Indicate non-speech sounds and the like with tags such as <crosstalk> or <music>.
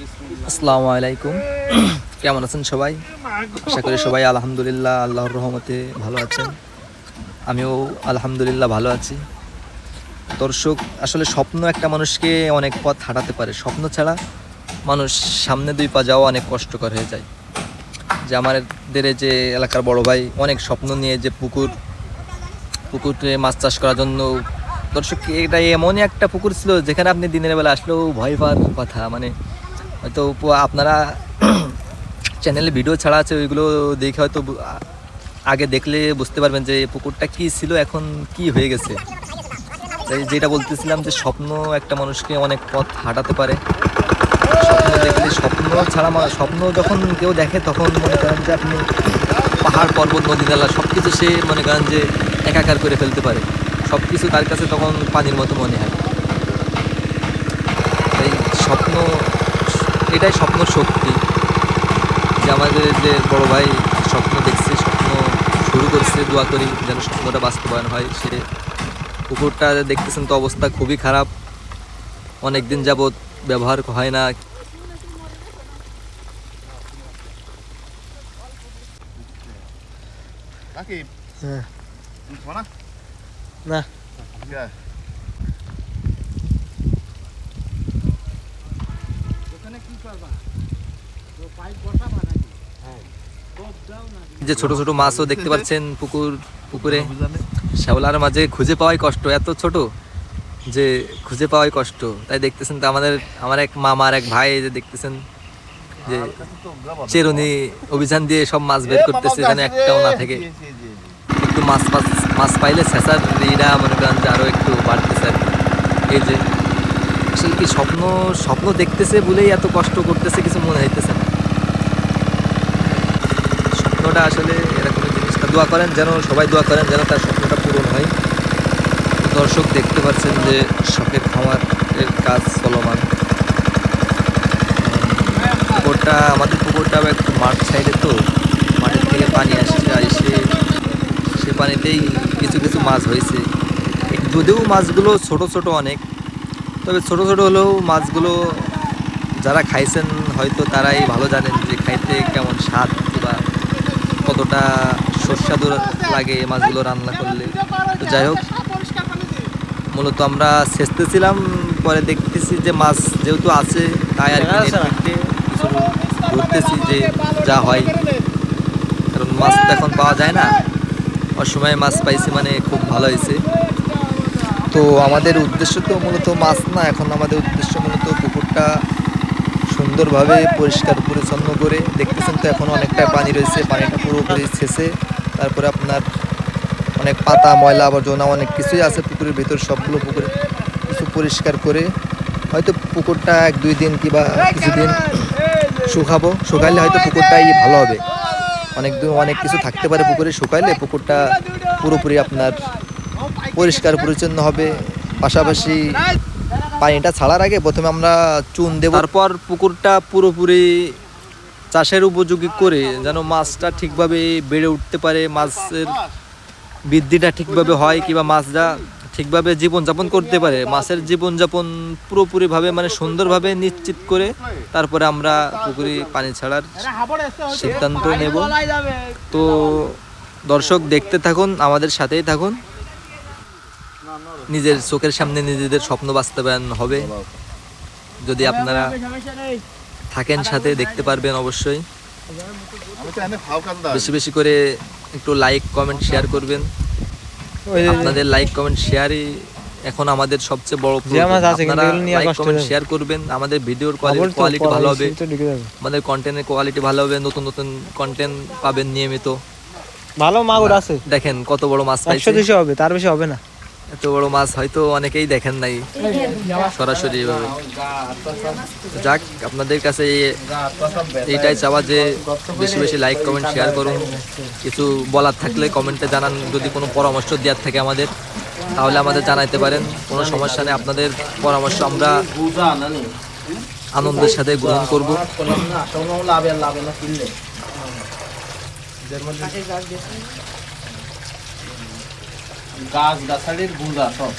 আসসালামু আলাইকুম। <clears throat> কেমন আছেন সবাই? আশা করি সবাই আলহামদুলিল্লাহ আল্লাহর রহমতে ভালো আছেন। আমিও আলহামদুলিল্লাহ ভালো আছি। দর্শক, আসলে স্বপ্ন একটা মানুষকে অনেক পথ হাঁটাতে পারে। স্বপ্ন ছাড়া মানুষ সামনে দুই পা যাওয়া অনেক কষ্টকর হয়ে যায়। যে আমাদের যে এলাকার বড় ভাই অনেক স্বপ্ন নিয়ে যে পুকুর, পুকুরে মাছ চাষ করার জন্য। দর্শক এটা এমনই একটা পুকুর ছিল যেখানে আপনি দিনের বেলা আসলেও ভয় পাওয়ার কথা। মানে হয়তো আপনারা <clears throat> চ্যানেলে ভিডিও ছাড়া আছে, ওইগুলো দেখে হয়তো আগে দেখলে বুঝতে পারবেন যে পুকুরটা কি ছিল, এখন কি হয়ে গেছে। যেটা বলতেছিলাম যে স্বপ্ন একটা মানুষকে অনেক পথ হাঁটাতে পারে। স্বপ্ন দেখলে স্বপ্ন ছাড়া স্বপ্ন যখন কেউ দেখে, তখন মনে করেন যে আপনি পাহাড়, পর্বত, নদী, নালা সব কিছু সে মনে করেন যে একাকার করে ফেলতে পারে। সব কিছু তার কাছে তখন পানির মতো মনে হয় তাই স্বপ্ন এটাই স্বপ্ন শক্তি যে আমাদের যে বড় ভাই স্বপ্ন দেখছে স্বপ্ন শুরু করছে দোয়া করি যেন স্বপ্নটা বাস্তবায়ন হয়। সে পুকুরটা দেখতেছেন তো অবস্থা খুবই খারাপ। অনেক দিন যাবৎ ব্যবহার হয় না। হ্যাঁ। না না ঠিক আছে যে ছোট ছোট মাছও দেখতে পাচ্ছেন পুকুর পুকুরে। শ্যাওলার মাঝে খুঁজে পাওয়াই কষ্ট এত ছোট যে খুঁজে পাওয়াই কষ্ট। তাই দেখতেছেন তো আমাদের আমার এক মামার এক ভাই যে দেখতেছেন যে চেরুনি অভিযান দিয়ে সব মাছ বের করতেছে যেন একটাও না থেকে। একটু মাছ মাছ মাছ পাইলে শেষার ইরা মনে করেন যে আরও একটু বাড়তেছে আর কি। এই যে আসলে কি স্বপ্ন স্বপ্ন দেখতেছে বলেই এত কষ্ট করতেছে কিছু মনে হইতেছে না। স্বপ্নটা আসলে এরকম জিনিসটা দোয়া করেন যেন সবাই দোয়া করেন যেন তার স্বপ্নটা পূরণ হয়। দর্শক দেখতে পাচ্ছেন যে শখের খামারের কাজ চলমান। পুকুরটা, আমাদের পুকুরটা একটু মাঠ সাইডে তো, মাঠের থেকে পানি আসছে এসে, সে পানিতেই কিছু কিছু মাছ হয়েছে। যদিও মাছগুলো ছোট ছোট অনেক তবে ছোট ছোট হলেও মাছগুলো যারা খাইছেন হয়তো তারাই ভালো জানেন যে খাইতে কেমন স্বাদ বা কতটা সুস্বাদু লাগে এই মাছগুলো রান্না করলে। তো যাই হোক মূলত আমরা ছেঁচতেছিলাম পরে দেখতেছি যে মাছ যেহেতু আছে তাই আর কি কিছু ধরতেছি যে যা হয়। কারণ মাছ তো এখন পাওয়া যায় না। অসময়ে মাছ পাইছি মানে খুব ভালো হয়েছে। তো আমাদের উদ্দেশ্য তো মূলত মাছ না, এখন আমাদের উদ্দেশ্য মূলত পুকুরটা সুন্দরভাবে পরিষ্কার, পরিচ্ছন্ন করে। দেখতেছেন তো এখন অনেকটা পানি রয়েছে, পানিটা পুরোপুরি ছেঁচে তারপরে আপনার অনেক পাতা, ময়লা, আবর্জনা অনেক কিছুই আছে পুকুরের ভিতর, সবগুলো পুকুরে কিছু পরিষ্কার করে হয়তো পুকুরটা এক, দুই দিন কিংবা কিছুদিন শুকাবো, শুকাইলে হয়তো পুকুরটাই ভালো হবে। অনেক অনেক কিছু থাকতে পারে পুকুরে, শুকাইলে পুকুরটা পুরোপুরি আপনার পরিষ্কার, পরিচ্ছন্ন হবে। পাশাপাশি পানিটা ছাড়ার আগে প্রথমে আমরা চুন দেব। তারপর পুকুরটা পুরোপুরি চাষের উপযোগী করে যেন মাছটা ঠিকভাবে বেড়ে উঠতে পারে, মাছের বৃদ্ধিটা ঠিকভাবে হয় কিংবা মাছটা ঠিকভাবে জীবনযাপন করতে পারে। মাছের জীবনযাপন পুরোপুরিভাবে মানে সুন্দরভাবে নিশ্চিত করে তারপরে আমরা পুকুরে পানি ছাড়ার সিদ্ধান্ত নেব। তো দর্শক দেখতে থাকুন, আমাদের সাথেই থাকুন। নিজের চোখের সামনে নিজেদের স্বপ্ন বাস্তবায়ন হবে। যদি আপনারা থাকেন সাথে দেখতে পারবেন অবশ্যই। বেশি বেশি করে একটু লাইক কমেন্ট শেয়ার করবেন। আপনাদের লাইক কমেন্ট শেয়ারই এখন আমাদের সবচেয়ে বড় মাছ আপনারা লাইক কমেন্ট শেয়ার করবেন। আমাদের ভিডিওর কোয়ালিটি ভালো হবে। আমাদের কন্টেন্টের কোয়ালিটি ভালো হবে। নতুন নতুন কন্টেন্ট পাবেন নিয়মিত। ভালো মাগুর আছে। দেখেন কত বড় মাছ পাইছে। হবে তার বেশি হবে না। এত বড় মাছ হয়তো অনেকেই দেখেন নাই। সরাসরি এভাবে। যাক, আপনাদের কাছে এইটাই চাওয়া যে বেশি বেশি লাইক কমেন্ট শেয়ার করুন। কিছু বলার থাকলে কমেন্টে জানান। যদি কোনো পরামর্শ দেওয়ার থাকে আমাদের, তাহলে আমাদের জানাইতে পারেন। কোনো সমস্যা নেই, আপনাদের পরামর্শ আমরা আনন্দের সাথে গ্রহণ করব। গাছ গাছালির গুঁজা সব।